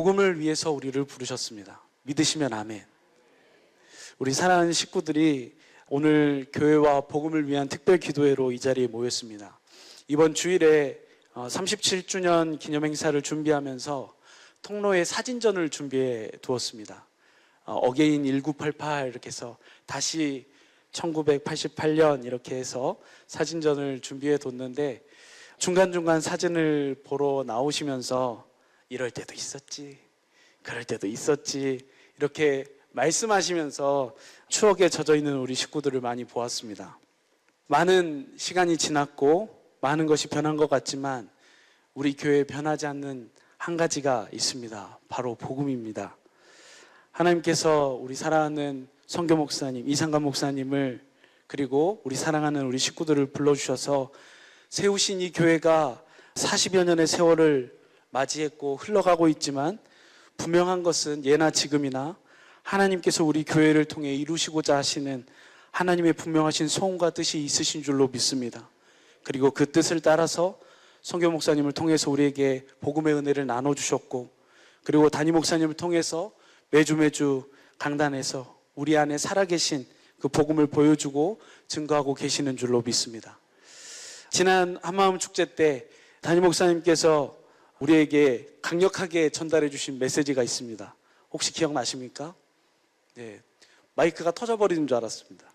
복음을 위해서 우리를 부르셨습니다. 믿으시면 아멘. 우리 사랑하는 식구들이 오늘 교회와 복음을 위한 특별 기도회로 이 자리에 모였습니다. 이번 주일에 37주년 기념 행사를 준비하면서 통로에 사진전을 준비해 두었습니다. 어, 어게인 1988 이렇게 해서 다시 1988년 이렇게 해서 사진전을 준비해 뒀는데 중간중간 사진을 보러 나오시면서 이럴 때도 있었지. 그럴 때도 있었지. 이렇게 말씀하시면서 추억에 젖어 있는 우리 식구들을 많이 보았습니다. 많은 시간이 지났고 많은 것이 변한 것 같지만 우리 교회에 변하지 않는 한 가지가 있습니다. 바로 복음입니다. 하나님께서 우리 사랑하는 성교 목사님, 이상관 목사님을 그리고 우리 사랑하는 우리 식구들을 불러주셔서 세우신 이 교회가 40여 년의 세월을 맞이했고 흘러가고 있지만 분명한 것은 예나 지금이나 하나님께서 우리 교회를 통해 이루시고자 하시는 하나님의 분명하신 소원과 뜻이 있으신 줄로 믿습니다. 그리고 그 뜻을 따라서 성교 목사님을 통해서 우리에게 복음의 은혜를 나눠 주셨고 그리고 담임 목사님을 통해서 매주 매주 강단에서 우리 안에 살아계신 그 복음을 보여주고 증거하고 계시는 줄로 믿습니다. 지난 한마음 축제 때 담임 목사님께서 우리에게 강력하게 전달해 주신 메시지가 있습니다. 혹시 기억나십니까? 네. 마이크가 터져버리는 줄 알았습니다.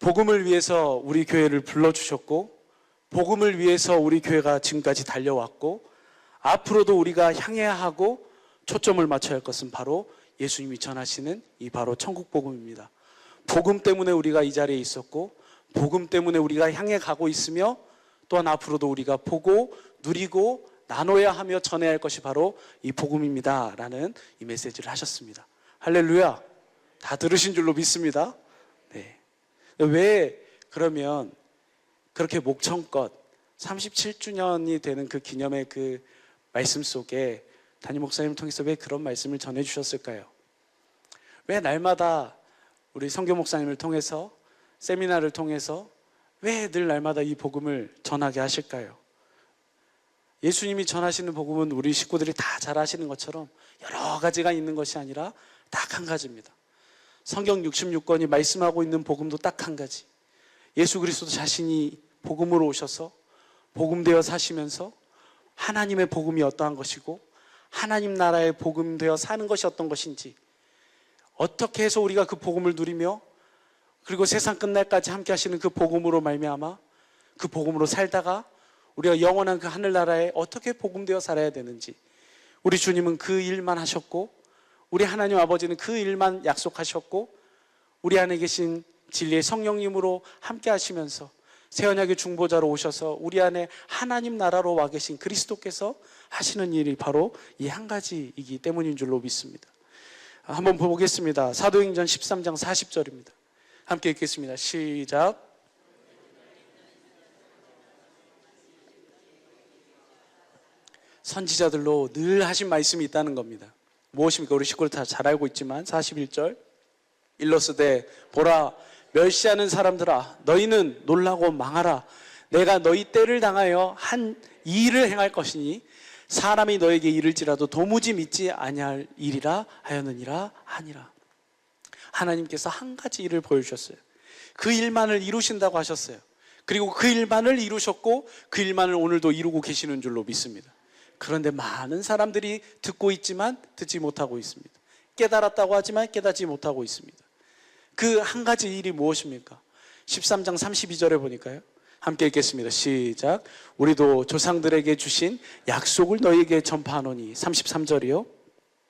복음을 위해서 우리 교회를 불러주셨고, 복음을 위해서 우리 교회가 지금까지 달려왔고, 앞으로도 우리가 향해야 하고 초점을 맞춰야 할 것은 바로 예수님이 전하시는 이 바로 천국 복음입니다. 복음 때문에 우리가 이 자리에 있었고, 복음 때문에 우리가 향해 가고 있으며, 또한 앞으로도 우리가 보고 누리고 나눠야 하며 전해야 할 것이 바로 이 복음입니다. 라는 이 메시지를 하셨습니다. 할렐루야. 다 들으신 줄로 믿습니다. 네. 왜 그러면 그렇게 목청껏 37주년이 되는 그 기념의 그 말씀 속에 담임 목사님 통해서 왜 그런 말씀을 전해 주셨을까요? 왜 날마다 우리 성교 목사님을 통해서 세미나를 통해서 왜 늘 날마다 이 복음을 전하게 하실까요? 예수님이 전하시는 복음은 우리 식구들이 다 잘 아시는 것처럼 여러 가지가 있는 것이 아니라 딱 한 가지입니다. 성경 66권이 말씀하고 있는 복음도 딱 한 가지. 예수 그리스도 자신이 복음으로 오셔서 복음 되어 사시면서 하나님의 복음이 어떠한 것이고 하나님 나라의 복음 되어 사는 것이 어떤 것인지 어떻게 해서 우리가 그 복음을 누리며 그리고 세상 끝날까지 함께 하시는 그 복음으로 말미암아 그 복음으로 살다가 우리가 영원한 그 하늘나라에 어떻게 복음되어 살아야 되는지 우리 주님은 그 일만 하셨고 우리 하나님 아버지는 그 일만 약속하셨고 우리 안에 계신 진리의 성령님으로 함께 하시면서 새 언약의 중보자로 오셔서 우리 안에 하나님 나라로 와 계신 그리스도께서 하시는 일이 바로 이 한 가지이기 때문인 줄로 믿습니다. 한번 보겠습니다. 사도행전 13장 40절입니다. 함께 읽겠습니다. 시작. 선지자들로 늘 하신 말씀이 있다는 겁니다. 무엇입니까? 우리 식구들 다 잘 알고 있지만 41절. 일러스되 보라 멸시하는 사람들아 너희는 놀라고 망하라. 내가 너희 때를 당하여 한 일을 행할 것이니 사람이 너에게 이를지라도 도무지 믿지 아니할 일이라 하였느니라 하니라. 하나님께서 한 가지 일을 보여주셨어요. 그 일만을 이루신다고 하셨어요. 그리고 그 일만을 이루셨고 그 일만을 오늘도 이루고 계시는 줄로 믿습니다 그런데 많은 사람들이 듣고 있지만 듣지 못하고 있습니다. 깨달았다고 하지만 깨닫지 못하고 있습니다. 그 한 가지 일이 무엇입니까? 13장 32절에 보니까요. 함께 읽겠습니다. 시작. 우리도 조상들에게 주신 약속을 너희에게 전파하노니 33절이요.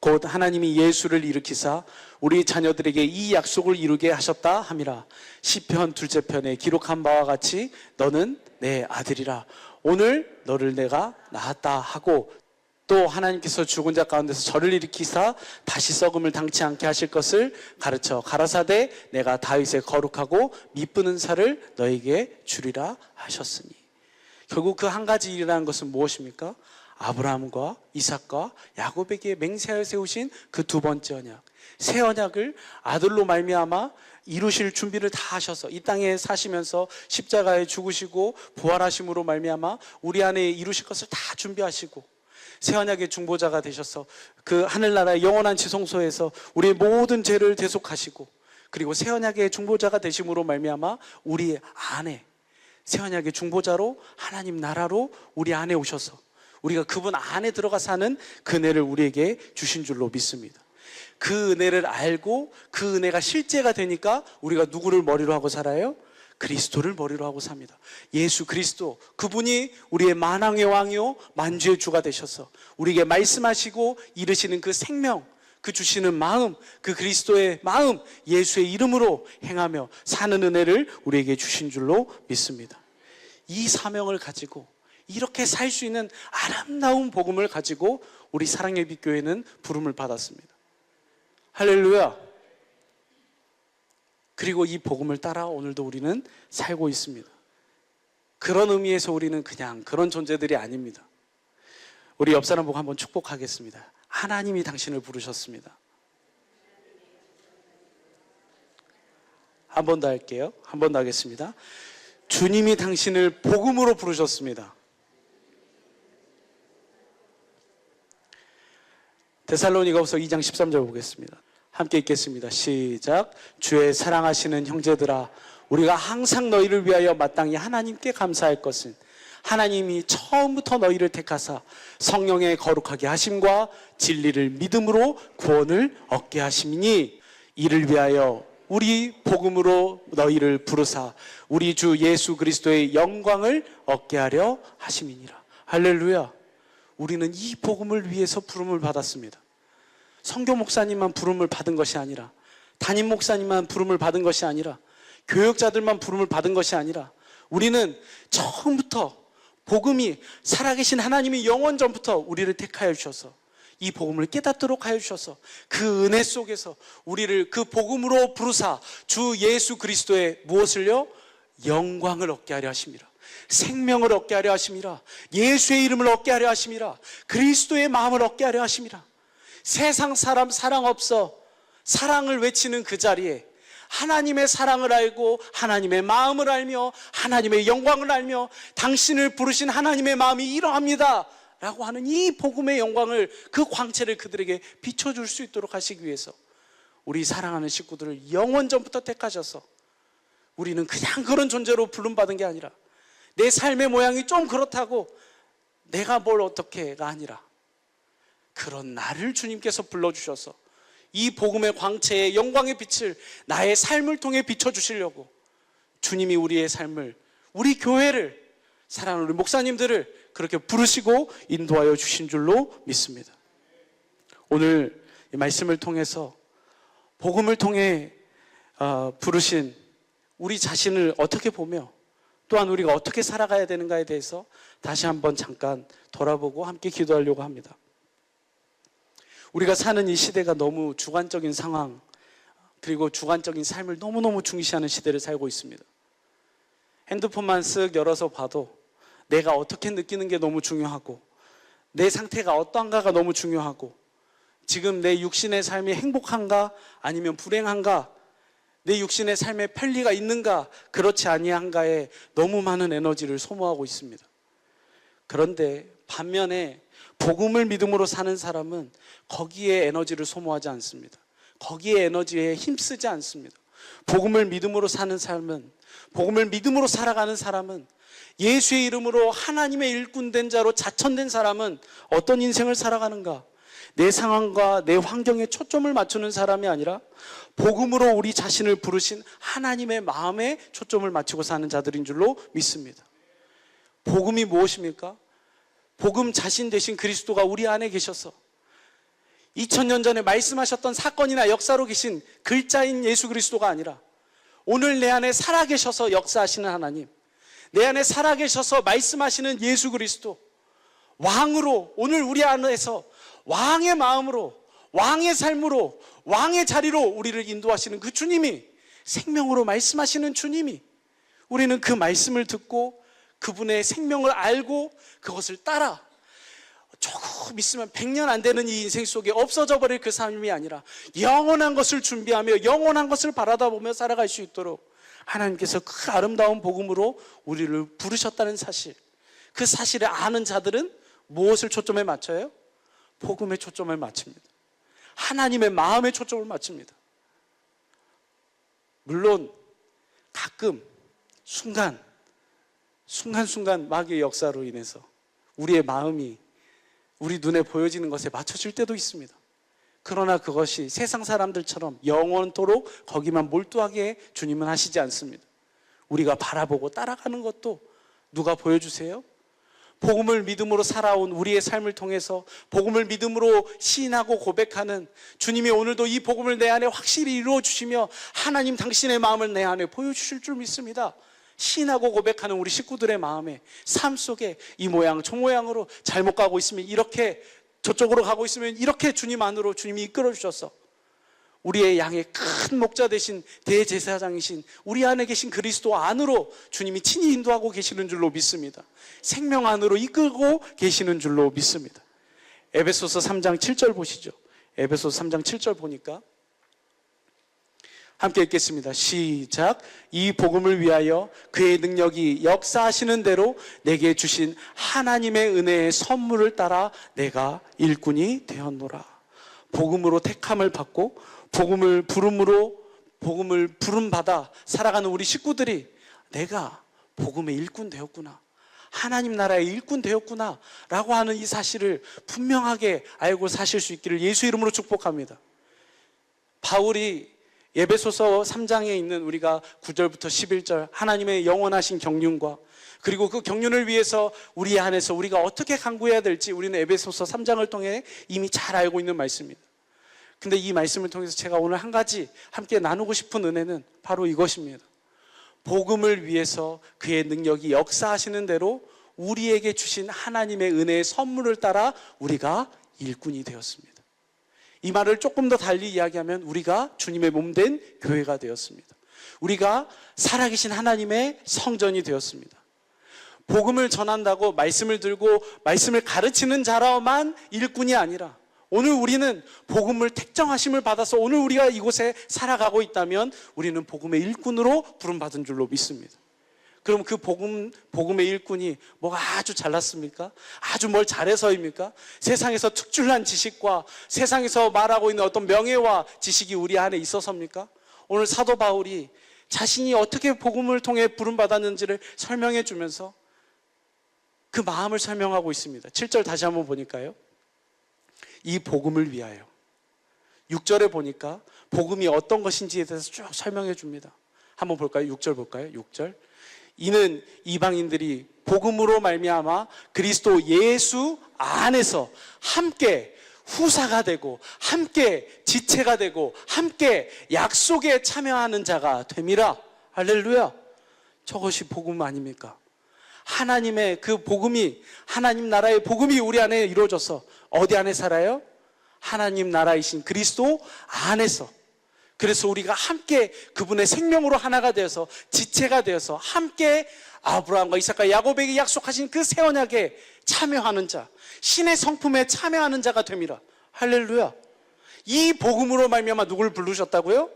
곧 하나님이 예수를 일으키사 우리 자녀들에게 이 약속을 이루게 하셨다 함이라. 시편 둘째 편에 기록한 바와 같이 너는 내 아들이라. 오늘 너를 내가 낳았다 하고 또 하나님께서 죽은 자 가운데서 저를 일으키사 다시 썩음을 당치 않게 하실 것을 가르쳐 가라사대 내가 다윗의 거룩하고 미쁘는 살을 너에게 주리라 하셨으니 결국 그 한 가지 일이라는 것은 무엇입니까? 아브라함과 이삭과 야곱에게 맹세하여 세우신 그 두 번째 언약 새 언약을 아들로 말미암아 이루실 준비를 다 하셔서 이 땅에 사시면서 십자가에 죽으시고 부활하심으로 말미암아 우리 안에 이루실 것을 다 준비하시고 새 언약의 중보자가 되셔서 그 하늘나라의 영원한 지성소에서 우리의 모든 죄를 대속하시고 그리고 새 언약의 중보자가 되심으로 말미암아 우리 안에 새 언약의 중보자로 하나님 나라로 우리 안에 오셔서 우리가 그분 안에 들어가 사는 그 은혜를 우리에게 주신 줄로 믿습니다. 그 은혜를 알고 그 은혜가 실제가 되니까 우리가 누구를 머리로 하고 살아요? 그리스도를 머리로 하고 삽니다. 예수 그리스도 그분이 우리의 만왕의 왕이요 만주의 주가 되셔서 우리에게 말씀하시고 이르시는 그 생명 그 주시는 마음 그 그리스도의 마음 예수의 이름으로 행하며 사는 은혜를 우리에게 주신 줄로 믿습니다. 이 사명을 가지고 이렇게 살 수 있는 아름다운 복음을 가지고 우리 사랑의 빛 교회는 부름을 받았습니다. 할렐루야. 그리고 이 복음을 따라 오늘도 우리는 살고 있습니다. 그런 의미에서 우리는 그냥 그런 존재들이 아닙니다. 우리 옆 사람 보고 한번 축복하겠습니다. 하나님이 당신을 부르셨습니다. 한 번 더 할게요. 한 번 더 하겠습니다. 주님이 당신을 복음으로 부르셨습니다. 데살로니가후서 2장 13절 보겠습니다. 함께 읽겠습니다. 시작. 주의 사랑하시는 형제들아 우리가 항상 너희를 위하여 마땅히 하나님께 감사할 것은 하나님이 처음부터 너희를 택하사 성령의 거룩하게 하심과 진리를 믿음으로 구원을 얻게 하심이니 이를 위하여 우리 복음으로 너희를 부르사 우리 주 예수 그리스도의 영광을 얻게 하려 하심이니라. 할렐루야. 우리는 이 복음을 위해서 부름을 받았습니다. 성교 목사님만 부름을 받은 것이 아니라 담임 목사님만 부름을 받은 것이 아니라 교역자들만 부름을 받은 것이 아니라 우리는 처음부터 복음이 살아계신 하나님이 영원 전부터 우리를 택하여 주셔서 이 복음을 깨닫도록 하여 주셔서 그 은혜 속에서 우리를 그 복음으로 부르사 주 예수 그리스도의 무엇을요? 영광을 얻게 하려 하심이라. 생명을 얻게 하려 하심이라. 예수의 이름을 얻게 하려 하심이라. 그리스도의 마음을 얻게 하려 하심이라. 세상 사람 사랑 없어 사랑을 외치는 그 자리에 하나님의 사랑을 알고 하나님의 마음을 알며 하나님의 영광을 알며 당신을 부르신 하나님의 마음이 이러합니다. 라고 하는 이 복음의 영광을 그 광채를 그들에게 비춰줄 수 있도록 하시기 위해서 우리 사랑하는 식구들을 영원 전부터 택하셔서 우리는 그냥 그런 존재로 부름받은 게 아니라 내 삶의 모양이 좀 그렇다고 내가 뭘 어떻게가 아니라 그런 나를 주님께서 불러주셔서 이 복음의 광채의 영광의 빛을 나의 삶을 통해 비춰주시려고 주님이 우리의 삶을, 우리 교회를, 사랑하는 우리 목사님들을 그렇게 부르시고 인도하여 주신 줄로 믿습니다. 오늘 이 말씀을 통해서 복음을 통해 어, 부르신 우리 자신을 어떻게 보며 또한 우리가 어떻게 살아가야 되는가에 대해서 다시 한번 잠깐 돌아보고 함께 기도하려고 합니다. 우리가 사는 이 시대가 너무 주관적인 상황, 그리고 주관적인 삶을 너무너무 중시하는 시대를 살고 있습니다. 핸드폰만 쓱 열어서 봐도 내가 어떻게 느끼는 게 너무 중요하고, 내 상태가 어떠한가가 너무 중요하고, 지금 내 육신의 삶이 행복한가 아니면 불행한가, 내 육신의 삶에 편리가 있는가, 그렇지 아니한가에 너무 많은 에너지를 소모하고 있습니다. 그런데 반면에 복음을 믿음으로 사는 사람은 거기에 에너지를 소모하지 않습니다. 거기에 에너지에 힘쓰지 않습니다. 복음을 믿음으로 사는 삶은 복음을 믿음으로 살아가는 사람은 예수의 이름으로 하나님의 일꾼 된 자로 자천된 사람은 어떤 인생을 살아가는가? 내 상황과 내 환경에 초점을 맞추는 사람이 아니라 복음으로 우리 자신을 부르신 하나님의 마음에 초점을 맞추고 사는 자들인 줄로 믿습니다. 복음이 무엇입니까? 복음 자신 되신 그리스도가 우리 안에 계셔서 2000년 전에 말씀하셨던 사건이나 역사로 계신 글자인 예수 그리스도가 아니라 오늘 내 안에 살아계셔서 역사하시는 하나님, 내 안에 살아계셔서 말씀하시는 예수 그리스도, 왕으로 오늘 우리 안에서 왕의 마음으로, 왕의 삶으로, 왕의 자리로 우리를 인도하시는 그 주님이 생명으로 말씀하시는 주님이 우리는 그 말씀을 듣고 그분의 생명을 알고 그것을 따라 조금 있으면 100년 안 되는 이 인생 속에 없어져 버릴 그 삶이 아니라 영원한 것을 준비하며 영원한 것을 바라다 보며 살아갈 수 있도록 하나님께서 그 아름다운 복음으로 우리를 부르셨다는 사실 그 사실을 아는 자들은 무엇을 초점에 맞춰요? 복음에 초점을 맞춥니다. 하나님의 마음에 초점을 맞춥니다. 물론 가끔 순간 순간순간 마귀의 역사로 인해서 우리의 마음이 우리 눈에 보여지는 것에 맞춰질 때도 있습니다. 그러나 그것이 세상 사람들처럼 영원토록 거기만 몰두하게 주님은 하시지 않습니다. 우리가 바라보고 따라가는 것도 누가 보여주세요? 복음을 믿음으로 살아온 우리의 삶을 통해서 복음을 믿음으로 시인하고 고백하는 주님이 오늘도 이 복음을 내 안에 확실히 이루어 주시며 하나님 당신의 마음을 내 안에 보여 주실 줄 믿습니다. 시인하고 고백하는 우리 식구들의 마음에 삶 속에 이 모양 저 모양으로 잘못 가고 있으면 이렇게 저쪽으로 가고 있으면 이렇게 주님 안으로 주님이 이끌어 주셔서 우리의 양의 큰 목자 되신 대제사장이신 우리 안에 계신 그리스도 안으로 주님이 친히 인도하고 계시는 줄로 믿습니다. 생명 안으로 이끌고 계시는 줄로 믿습니다. 에베소서 3장 7절 보시죠. 에베소서 3장 7절 보니까 함께 읽겠습니다. 시작. 이 복음을 위하여 그의 능력이 역사하시는 대로 내게 주신 하나님의 은혜의 선물을 따라 내가 일꾼이 되었노라. 복음으로 택함을 받고 복음을 부름으로 복음을 부름 받아 살아가는 우리 식구들이 내가 복음의 일꾼 되었구나. 하나님 나라의 일꾼 되었구나. 라고 하는 이 사실을 분명하게 알고 사실 수 있기를 예수 이름으로 축복합니다. 바울이 예배소서 3장에 있는 우리가 9절부터 11절 하나님의 영원하신 경륜과 그리고 그 경륜을 위해서 우리 안에서 우리가 어떻게 강구해야 될지 우리는 에베소서 3장을 통해 이미 잘 알고 있는 말씀입니다. 근데 이 말씀을 통해서 제가 오늘 한 가지 함께 나누고 싶은 은혜는 바로 이것입니다. 복음을 위해서 그의 능력이 역사하시는 대로 우리에게 주신 하나님의 은혜의 선물을 따라 우리가 일꾼이 되었습니다. 이 말을 조금 더 달리 이야기하면 우리가 주님의 몸 된 교회가 되었습니다. 우리가 살아계신 하나님의 성전이 되었습니다. 복음을 전한다고 말씀을 들고 말씀을 가르치는 자라만 일꾼이 아니라 오늘 우리는 복음을 택정하심을 받아서 오늘 우리가 이곳에 살아가고 있다면 우리는 복음의 일꾼으로 부름받은 줄로 믿습니다. 그럼 그 복음, 복음의 일꾼이 뭐가 아주 잘났습니까? 아주 뭘 잘해서입니까? 세상에서 특출난 지식과 세상에서 말하고 있는 어떤 명예와 지식이 우리 안에 있어서입니까? 오늘 사도 바울이 자신이 어떻게 복음을 통해 부름받았는지를 설명해 주면서 그 마음을 설명하고 있습니다. 7절 다시 한번 보니까요. 이 복음을 위하여. 6절에 보니까 복음이 어떤 것인지에 대해서 쭉 설명해 줍니다. 한번 볼까요? 6절 볼까요? 6절. 이는 이방인들이 복음으로 말미암아 그리스도 예수 안에서 함께 후사가 되고 함께 지체가 되고 함께 약속에 참여하는 자가 됨이라 할렐루야 저것이 복음 아닙니까? 하나님의 그 복음이 하나님 나라의 복음이 우리 안에 이루어져서 어디 안에 살아요? 하나님 나라이신 그리스도 안에서 그래서 우리가 함께 그분의 생명으로 하나가 되어서 지체가 되어서 함께 아브라함과 이삭과 야곱에게 약속하신 그 새 언약에 참여하는 자, 신의 성품에 참여하는 자가 됨이라. 할렐루야. 이 복음으로 말미암아 누구를 부르셨다고요?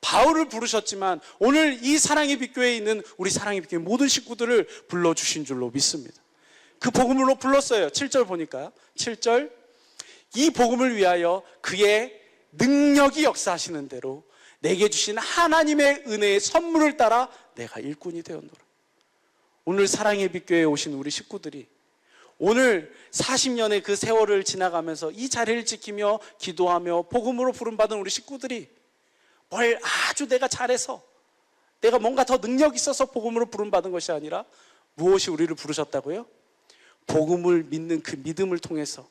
바울을 부르셨지만 오늘 이 사랑의 빛교회에 있는 우리 사랑의 빛교회 모든 식구들을 불러 주신 줄로 믿습니다. 그 복음으로 불렀어요. 7절 보니까 7절 이 복음을 위하여 그의 능력이 역사하시는 대로 내게 주신 하나님의 은혜의 선물을 따라 내가 일꾼이 되었노라. 오늘 사랑의 빛교회에 오신 우리 식구들이 오늘 40년의 그 세월을 지나가면서 이 자리를 지키며 기도하며 복음으로 부름받은 우리 식구들이 뭘 아주 내가 잘해서 내가 뭔가 더 능력 있어서 복음으로 부름받은 것이 아니라 무엇이 우리를 부르셨다고요? 복음을 믿는 그 믿음을 통해서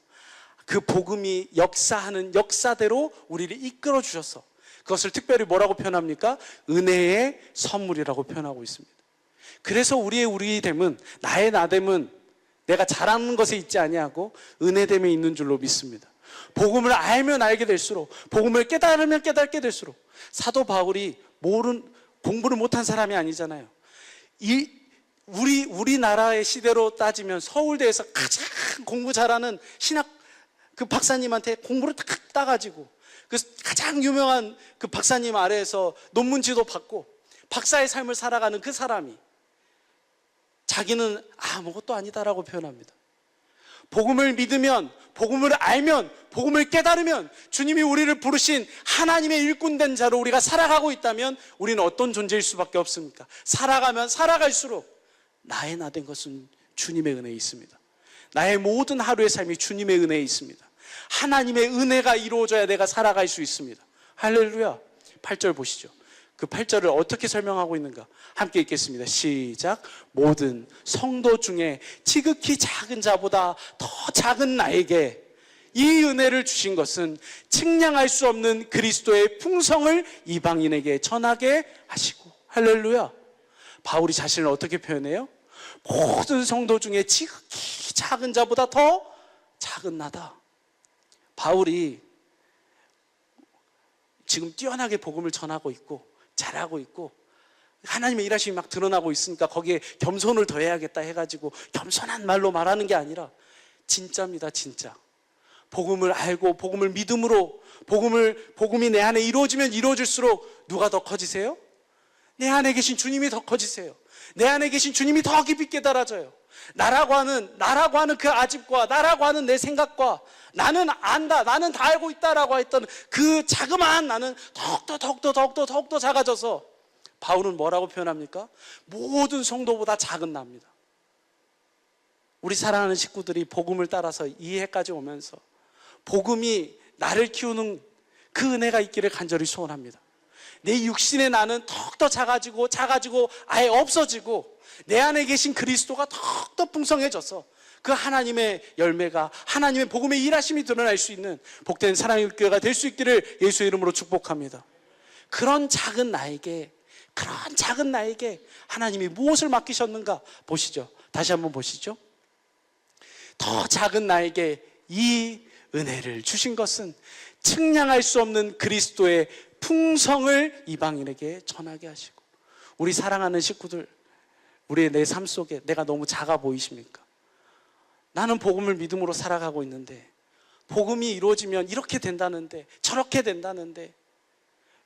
그 복음이 역사하는 역사대로 우리를 이끌어 주셔서 그것을 특별히 뭐라고 표현합니까? 은혜의 선물이라고 표현하고 있습니다. 그래서 우리의 우리됨은 나의 나됨은 내가 잘하는 것에 있지 아니하고 은혜됨에 있는 줄로 믿습니다. 복음을 알면 알게 될수록 복음을 깨달으면 깨닫게 될수록 사도 바울이 모른 공부를 못한 사람이 아니잖아요. 이 우리 우리나라의 시대로 따지면 서울대에서 가장 공부 잘하는 신학 그 박사님한테 공부를 딱 따가지고 그 가장 유명한 그 박사님 아래에서 논문지도 받고 박사의 삶을 살아가는 그 사람이 자기는 아무것도 아니다라고 표현합니다. 복음을 믿으면, 복음을 알면, 복음을 깨달으면 주님이 우리를 부르신 하나님의 일꾼된 자로 우리가 살아가고 있다면 우리는 어떤 존재일 수밖에 없습니까? 살아가면 살아갈수록 나의 나 된 것은 주님의 은혜에 있습니다. 나의 모든 하루의 삶이 주님의 은혜에 있습니다. 하나님의 은혜가 이루어져야 내가 살아갈 수 있습니다. 할렐루야. 8절 보시죠. 그 8절을 어떻게 설명하고 있는가? 함께 읽겠습니다. 시작. 모든 성도 중에 지극히 작은 자보다 더 작은 나에게 이 은혜를 주신 것은 측량할 수 없는 그리스도의 풍성을 이방인에게 전하게 하시고. 할렐루야. 바울이 자신을 어떻게 표현해요? 모든 성도 중에 지극히 작은 자보다 더 작은 나다. 바울이 지금 뛰어나게 복음을 전하고 있고 잘하고 있고 하나님의 일하심이 막 드러나고 있으니까 거기에 겸손을 더해야겠다 해가지고 겸손한 말로 말하는 게 아니라 진짜입니다, 진짜. 복음을 알고 복음을 믿음으로 복음을 복음이 내 안에 이루어지면 이루어질수록 누가 더 커지세요? 내 안에 계신 주님이 더 커지세요. 내 안에 계신 주님이 더 깊이 깨달아져요. 나라고 하는 나라고 하는 그 아집과 나라고 하는 내 생각과 나는 안다, 나는 다 알고 있다라고 했던 그 자그마한 나는 더욱더 더욱더 더욱더 더욱더 작아져서 바울은 뭐라고 표현합니까? 모든 성도보다 작은 나입니다. 우리 사랑하는 식구들이 복음을 따라서 이해까지 오면서 복음이 나를 키우는 그 은혜가 있기를 간절히 소원합니다. 내 육신의 나는 더욱더 작아지고 작아지고 아예 없어지고 내 안에 계신 그리스도가 더욱더 풍성해져서 그 하나님의 열매가 하나님의 복음의 일하심이 드러날 수 있는 복된 사랑의 교회가 될 수 있기를 예수의 이름으로 축복합니다. 그런 작은 나에게 그런 작은 나에게 하나님이 무엇을 맡기셨는가 보시죠. 다시 한번 보시죠. 더 작은 나에게 이 은혜를 주신 것은 측량할 수 없는 그리스도의 풍성을 이방인에게 전하게 하시고 우리 사랑하는 식구들 우리의 내 삶 속에 내가 너무 작아 보이십니까? 나는 복음을 믿음으로 살아가고 있는데 복음이 이루어지면 이렇게 된다는데 저렇게 된다는데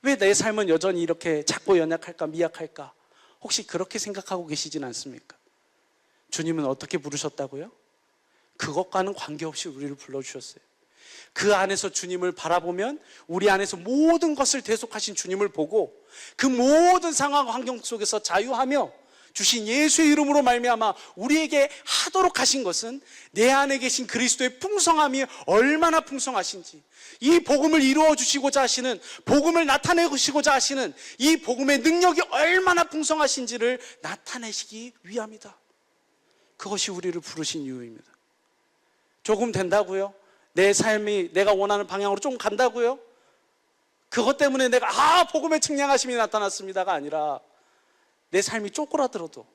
왜 내 삶은 여전히 이렇게 작고 연약할까 미약할까 혹시 그렇게 생각하고 계시진 않습니까? 주님은 어떻게 부르셨다고요? 그것과는 관계없이 우리를 불러주셨어요. 그 안에서 주님을 바라보면 우리 안에서 모든 것을 대속하신 주님을 보고 그 모든 상황 환경 속에서 자유하며 주신 예수의 이름으로 말미암아 우리에게 하도록 하신 것은 내 안에 계신 그리스도의 풍성함이 얼마나 풍성하신지 이 복음을 이루어 주시고자 하시는 복음을 나타내시고자 하시는 이 복음의 능력이 얼마나 풍성하신지를 나타내시기 위함이다. 그것이 우리를 부르신 이유입니다. 조금 된다고요? 내 삶이 내가 원하는 방향으로 좀 간다고요? 그것 때문에 내가 아 복음의 측량하심이 나타났습니다가 아니라 내 삶이 쪼그라들어도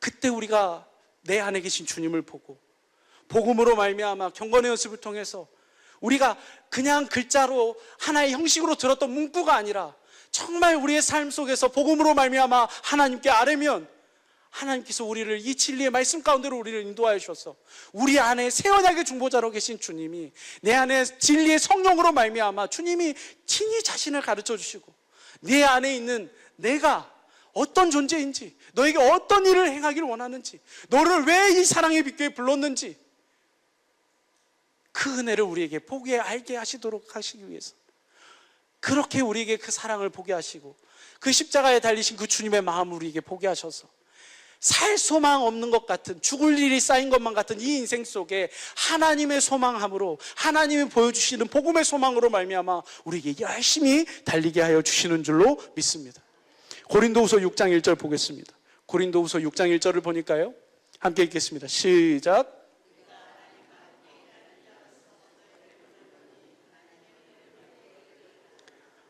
그때 우리가 내 안에 계신 주님을 보고 복음으로 말미암아 경건의 연습을 통해서 우리가 그냥 글자로 하나의 형식으로 들었던 문구가 아니라 정말 우리의 삶 속에서 복음으로 말미암아 하나님께 아뢰면 하나님께서 우리를 이 진리의 말씀 가운데로 우리를 인도하여 주셔서 우리 안에 새 언약의 중보자로 계신 주님이 내 안에 진리의 성령으로 말미암아 주님이 친히 자신을 가르쳐 주시고 내 안에 있는 내가 어떤 존재인지 너에게 어떤 일을 행하기를 원하는지 너를 왜 이 사랑의 빛교에 불렀는지 그 은혜를 우리에게 보게 알게 하시도록 하시기 위해서 그렇게 우리에게 그 사랑을 보게 하시고 그 십자가에 달리신 그 주님의 마음을 우리에게 보게 하셔서 살 소망 없는 것 같은 죽을 일이 쌓인 것만 같은 이 인생 속에 하나님의 소망함으로 하나님이 보여주시는 복음의 소망으로 말미암아 우리에게 열심히 달리게 하여 주시는 줄로 믿습니다. 고린도후서 6장 1절 보겠습니다. 고린도후서 6장 1절을 보니까요. 함께 읽겠습니다. 시작.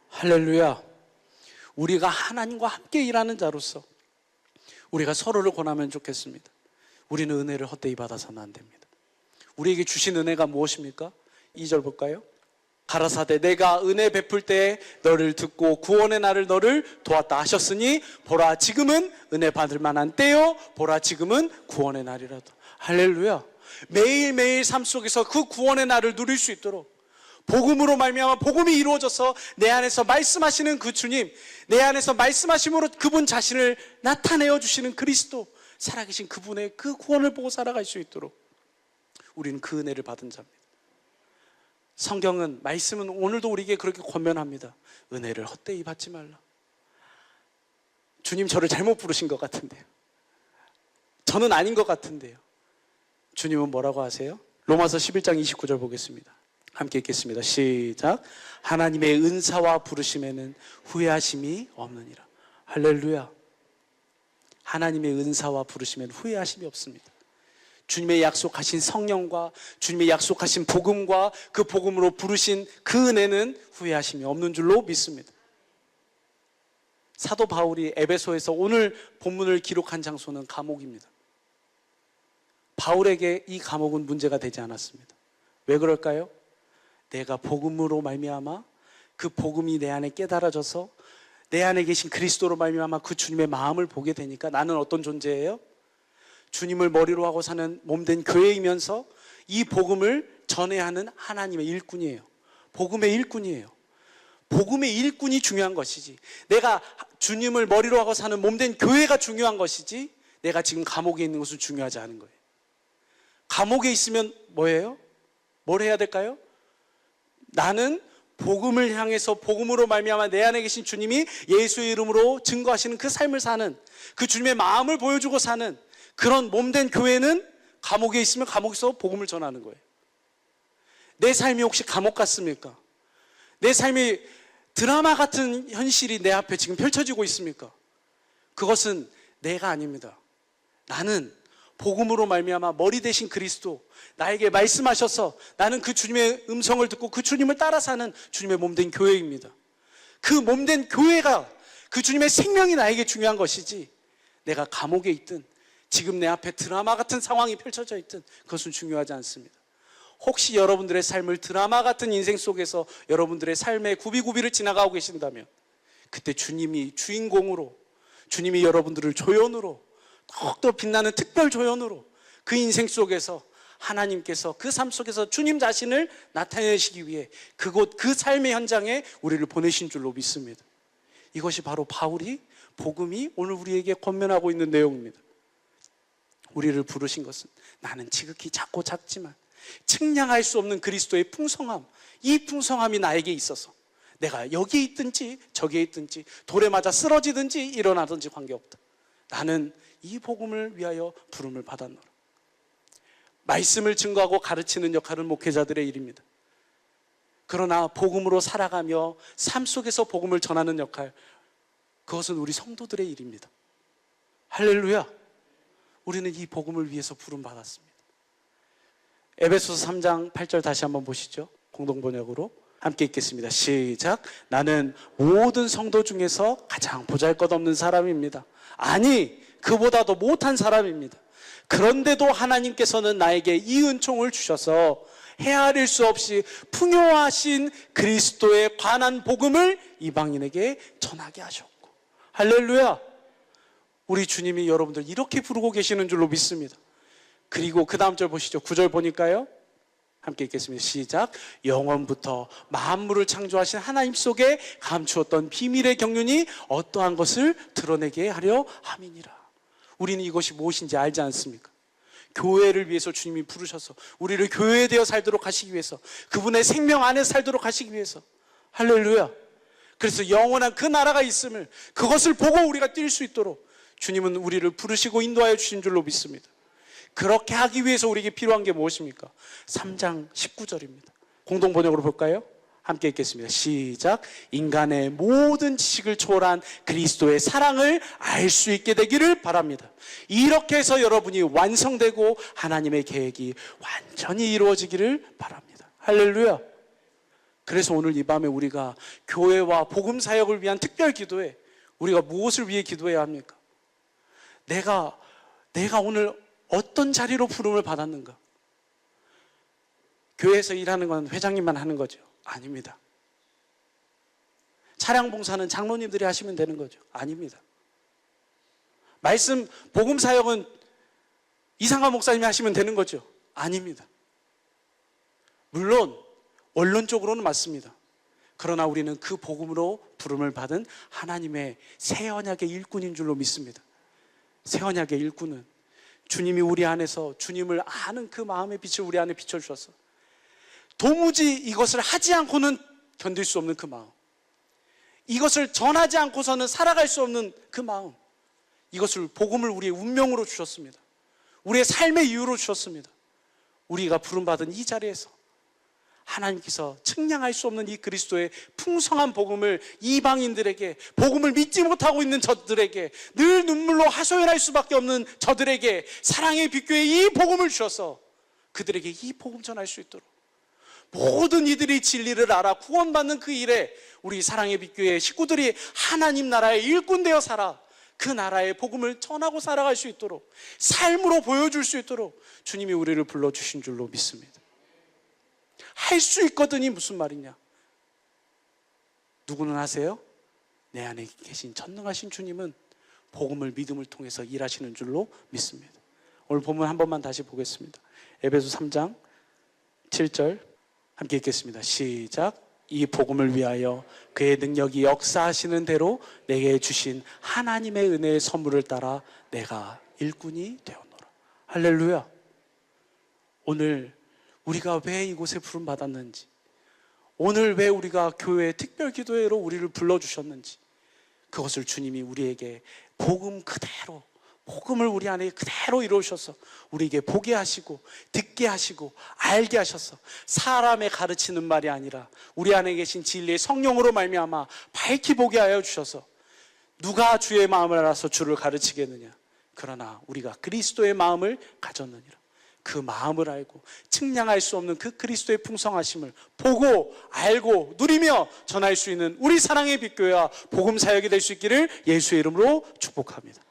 할렐루야. 우리가 하나님과 함께 일하는 자로서 우리가 서로를 권하면 좋겠습니다. 우리는 은혜를 헛되이 받아서는 안 됩니다. 우리에게 주신 은혜가 무엇입니까? 2절 볼까요? 가라사대 내가 은혜 베풀 때 너를 듣고 구원의 날을 너를 도왔다 하셨으니 보라 지금은 은혜 받을 만한 때요 보라 지금은 구원의 날이라도 할렐루야 매일매일 삶 속에서 그 구원의 날을 누릴 수 있도록 복음으로 말미암아 복음이 이루어져서 내 안에서 말씀하시는 그 주님, 내 안에서 말씀하심으로 그분 자신을 나타내어 주시는 그리스도, 살아계신 그분의 그 구원을 보고 살아갈 수 있도록 우리는 그 은혜를 받은 자입니다. 성경은 말씀은 오늘도 우리에게 그렇게 권면합니다. 은혜를 헛되이 받지 말라. 주님 저를 잘못 부르신 것 같은데요. 저는 아닌 것 같은데요. 주님은 뭐라고 하세요? 로마서 11장 29절 보겠습니다. 함께 읽겠습니다. 시작. 하나님의 은사와 부르심에는 후회하심이 없느니라. 할렐루야. 하나님의 은사와 부르심에는 후회하심이 없습니다. 주님의 약속하신 성령과 주님의 약속하신 복음과 그 복음으로 부르신 그 은혜는 후회하심이 없는 줄로 믿습니다. 사도 바울이 에베소에서 오늘 본문을 기록한 장소는 감옥입니다. 바울에게 이 감옥은 문제가 되지 않았습니다. 왜 그럴까요? 내가 복음으로 말미암아 그 복음이 내 안에 깨달아져서 내 안에 계신 그리스도로 말미암아 그 주님의 마음을 보게 되니까 나는 어떤 존재예요? 주님을 머리로 하고 사는 몸된 교회이면서 이 복음을 전해야 하는 하나님의 일꾼이에요. 복음의 일꾼이에요. 복음의 일꾼이 중요한 것이지. 내가 주님을 머리로 하고 사는 몸된 교회가 중요한 것이지. 내가 지금 감옥에 있는 것은 중요하지 않은 거예요. 감옥에 있으면 뭐예요? 뭘 해야 될까요? 나는 복음을 향해서 복음으로 말미암아 내 안에 계신 주님이 예수의 이름으로 증거하시는 그 삶을 사는 그 주님의 마음을 보여주고 사는 그런 몸된 교회는 감옥에 있으면 감옥에서 복음을 전하는 거예요. 내 삶이 혹시 감옥 같습니까? 내 삶이 드라마 같은 현실이 내 앞에 지금 펼쳐지고 있습니까? 그것은 내가 아닙니다. 나는 복음으로 말미암아 머리 대신 그리스도 나에게 말씀하셔서 나는 그 주님의 음성을 듣고 그 주님을 따라 사는 주님의 몸된 교회입니다. 그 몸된 교회가 그 주님의 생명이 나에게 중요한 것이지 내가 감옥에 있든 지금 내 앞에 드라마 같은 상황이 펼쳐져 있든 그것은 중요하지 않습니다. 혹시 여러분들의 삶을 드라마 같은 인생 속에서 여러분들의 삶의 구비구비를 지나가고 계신다면 그때 주님이 주인공으로 주님이 여러분들을 조연으로 더욱더 빛나는 특별 조연으로 그 인생 속에서 하나님께서 그 삶 속에서 주님 자신을 나타내시기 위해 그곳 그 삶의 현장에 우리를 보내신 줄로 믿습니다. 이것이 바로 바울이 복음이 오늘 우리에게 권면하고 있는 내용입니다. 우리를 부르신 것은 나는 지극히 작고 작지만 측량할 수 없는 그리스도의 풍성함, 이 풍성함이 나에게 있어서 내가 여기에 있든지 저기에 있든지 돌에 맞아 쓰러지든지 일어나든지 관계없다. 나는 이 복음을 위하여 부름을 받았노라. 말씀을 증거하고 가르치는 역할은 목회자들의 일입니다. 그러나 복음으로 살아가며 삶 속에서 복음을 전하는 역할, 그것은 우리 성도들의 일입니다. 할렐루야. 우리는 이 복음을 위해서 부름 받았습니다. 에베소서 3장 8절 다시 한번 보시죠. 공동 번역으로 함께 읽겠습니다. 시작. 나는 모든 성도 중에서 가장 보잘 것 없는 사람입니다. 아니, 그보다도 못한 사람입니다. 그런데도 하나님께서는 나에게 이 은총을 주셔서 헤아릴 수 없이 풍요하신 그리스도에 관한 복음을 이방인에게 전하게 하셨고. 할렐루야. 우리 주님이 여러분들 이렇게 부르고 계시는 줄로 믿습니다. 그리고 그 다음 절 보시죠. 구절 보니까요. 함께 읽겠습니다. 시작. 영원부터 만물을 창조하신 하나님 속에 감추었던 비밀의 경륜이 어떠한 것을 드러내게 하려 함이니라. 우리는 이것이 무엇인지 알지 않습니까? 교회를 위해서 주님이 부르셔서 우리를 교회되어 살도록 하시기 위해서 그분의 생명 안에 살도록 하시기 위해서 할렐루야. 그래서 영원한 그 나라가 있음을 그것을 보고 우리가 뛸 수 있도록 주님은 우리를 부르시고 인도하여 주신 줄로 믿습니다. 그렇게 하기 위해서 우리에게 필요한 게 무엇입니까? 3장 19절입니다. 공동 번역으로 볼까요? 함께 읽겠습니다. 시작. 인간의 모든 지식을 초월한 그리스도의 사랑을 알 수 있게 되기를 바랍니다. 이렇게 해서 여러분이 완성되고 하나님의 계획이 완전히 이루어지기를 바랍니다. 할렐루야. 그래서 오늘 이 밤에 우리가 교회와 복음 사역을 위한 특별 기도에 우리가 무엇을 위해 기도해야 합니까? 내가 내가 오늘 어떤 자리로 부름을 받았는가? 교회에서 일하는 건 회장님만 하는 거죠. 아닙니다. 차량 봉사는 장로님들이 하시면 되는 거죠. 아닙니다. 말씀 복음 사역은 이상한 목사님이 하시면 되는 거죠. 아닙니다. 물론 원론적으로는 맞습니다. 그러나 우리는 그 복음으로 부름을 받은 하나님의 새 언약의 일꾼인 줄로 믿습니다. 새 언약의 일꾼은 주님이 우리 안에서 주님을 아는 그 마음의 빛을 우리 안에 비춰 주셔서 도무지 이것을 하지 않고는 견딜 수 없는 그 마음. 이것을 전하지 않고서는 살아갈 수 없는 그 마음. 이것을 복음을 우리의 운명으로 주셨습니다. 우리의 삶의 이유로 주셨습니다. 우리가 부름받은 이 자리에서 하나님께서 측량할 수 없는 이 그리스도의 풍성한 복음을 이방인들에게 복음을 믿지 못하고 있는 저들에게 늘 눈물로 하소연할 수밖에 없는 저들에게 사랑의 빛교의 이 복음을 주셔서 그들에게 이 복음 전할 수 있도록 모든 이들이 진리를 알아 구원받는 그 일에 우리 사랑의 빛교회 식구들이 하나님 나라의 일꾼 되어 살아 그 나라의 복음을 전하고 살아갈 수 있도록 삶으로 보여줄 수 있도록 주님이 우리를 불러주신 줄로 믿습니다. 할 수 있거든이 무슨 말이냐? 누구는 하세요? 내 안에 계신 전능하신 주님은 복음을 믿음을 통해서 일하시는 줄로 믿습니다. 오늘 본문 한 번만 다시 보겠습니다. 에베소 3장 7절 함께 읽겠습니다. 시작. 이 복음을 위하여 그의 능력이 역사하시는 대로 내게 주신 하나님의 은혜의 선물을 따라 내가 일꾼이 되었노라. 할렐루야. 오늘 우리가 왜 이곳에 부름 받았는지, 오늘 왜 우리가 교회 특별 기도회로 우리를 불러 주셨는지, 그것을 주님이 우리에게 복음 그대로 복음을 우리 안에 그대로 이루셔서 우리에게 보게 하시고 듣게 하시고 알게 하셔서 사람의 가르치는 말이 아니라 우리 안에 계신 진리의 성령으로 말미암아 밝히 보게 하여 주셔서 누가 주의 마음을 알아서 주를 가르치겠느냐 그러나 우리가 그리스도의 마음을 가졌느니라 그 마음을 알고 측량할 수 없는 그 그리스도의 풍성하심을 보고 알고 누리며 전할 수 있는 우리 사랑의 빛교회와 복음 사역이 될 수 있기를 예수의 이름으로 축복합니다.